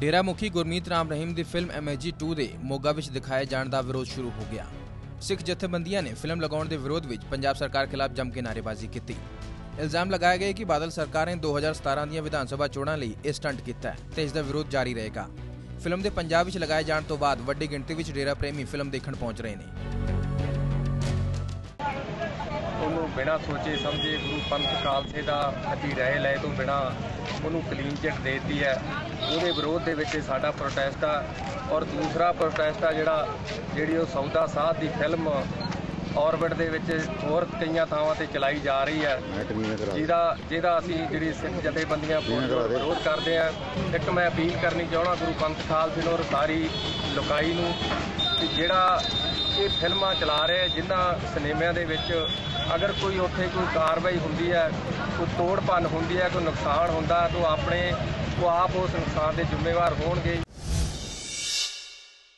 ਡੇਰਾ ਮੁਖੀ ਗੁਰਮੀਤ ਰਾਮ ਰਹੀਮ ਦੀ film M A G 2 ਦੇ ਮੋਗਾ ਵਿੱਚ ਦਿਖਾਏ ਜਾਣ ਦਾ ਵਿਰੋਧ ਸ਼ੁਰੂ ਹੋ ਗਿਆ। ਸਿੱਖ ਜਥੇਬੰਦੀਆਂ ਨੇ ਫਿਲਮ ਲਗਾਉਣ ਦੇ ਵਿਰੋਧ ਵਿੱਚ ਪੰਜਾਬ ਸਰਕਾਰ ਖਿਲਾਫ ਜੰਮ ਕੇ ਨਾਅਰੇਬਾਜ਼ੀ ਕੀਤੀ। ਇਲਜ਼ਾਮ ਲਗਾਇਆ ਗਿਆ ਕਿ ਬਾਦਲ ਸਰਕਾਰ ਨੇ 2017 ਦੀਆਂ ਵਿਧਾਨ ਸਭਾ ਚੋਣਾਂ ਲਈ ਇਹ ਸਟੰਟ ਕੀਤਾ ਤੇ ਇਸ ਦਾ ਵਿਰੋਧ ਜਾਰੀ ਰਹੇਗਾ। ਫਿਲਮ ਦੇ ਪੰਜਾਬ ਵਿੱਚ ਲਗਾਏ ਜਾਣ ਤੋਂ ਬਾਅਦ ਵੱਡੀ ਗਿਣਤੀ ਵਿੱਚ ਡੇਰਾ ਪ੍ਰੇਮੀ ਫਿਲਮ ਦੇਖਣ ਪਹੁੰਚ ਰਹੇ ਨੇ। ਉਹਨੂੰ ਬਿਨਾਂ ਸੋਚੇ ਸਮਝੇ ਗੁਰੂ ਪੰਥ ਖਾਲਸੇ ਦਾ ਅਸੀਂ ਰਹਿ ਲੈ ਤੋਂ ਬਿਨਾਂ ਉਹਨੂੰ ਕਲੀਨ ਚਿੱਟ ਦੇਤੀ ਹੈ। ਉਹਦੇ ਵਿਰੋਧ ਦੇ ਵਿੱਚ ਸਾਡਾ ਪ੍ਰੋਟੈਸਟ ਆ ਔਰ ਦੂਸਰਾ ਪ੍ਰੋਟੈਸਟ ਆ ਜਿਹੜਾ ਜਿਹੜੀ ਉਹ ਸੌਦਾ ਸਾਧ ਦੀ ਫਿਲਮ ਔਰਬਿਟ ਦੇ ਵਿੱਚ ਹੋਰ ਕਈਆਂ ਥਾਵਾਂ ਤੇ ਚਲਾਈ ਜਾ ਰਹੀ ਹੈ। ਜਿਹਦਾ ਜਿਹਦਾ ਅਸੀਂ ਜਿਹੜੀ ਸਿੱਖ ਜਥੇਬੰਦੀਆਂ ਵਿਰੋਧ ਕਰਦੇ ਆ। ਇੱਕ ਮੈਂ ਅਪੀਲ ਕਰਨੀ ਚਾਹਣਾ ਗੁਰੂ ਪੰਥ ਖਾਲਸੇ ਨੂੰ ਔਰ ਸਾਰੀ ਲੋਕਾਈ ਨੂੰ ਕਿ ਜਿਹੜਾ ਇਹ ਫਿਲਮਾਂ ਚਲਾ ਰਹੇ ਜਿਨ੍ਹਾਂ ਸਿਨੇਮਿਆਂ ਦੇ ਵਿੱਚ ਅਗਰ ਕੋਈ ਉੱਥੇ ਕੋਈ ਕਾਰਵਾਈ ਹੁੰਦੀ ਹੈ ਕੋਈ ਤੋੜ ਭੰਨ ਹੁੰਦੀ ਹੈ, ਕੋਈ ਨੁਕਸਾਨ ਹੁੰਦਾ ਤਾਂ ਆਪਣੇ, ਉਹ ਆਪ ਉਸ ਨੁਕਸਾਨ ਦੇ ਜ਼ਿੰਮੇਵਾਰ ਹੋਣਗੇ।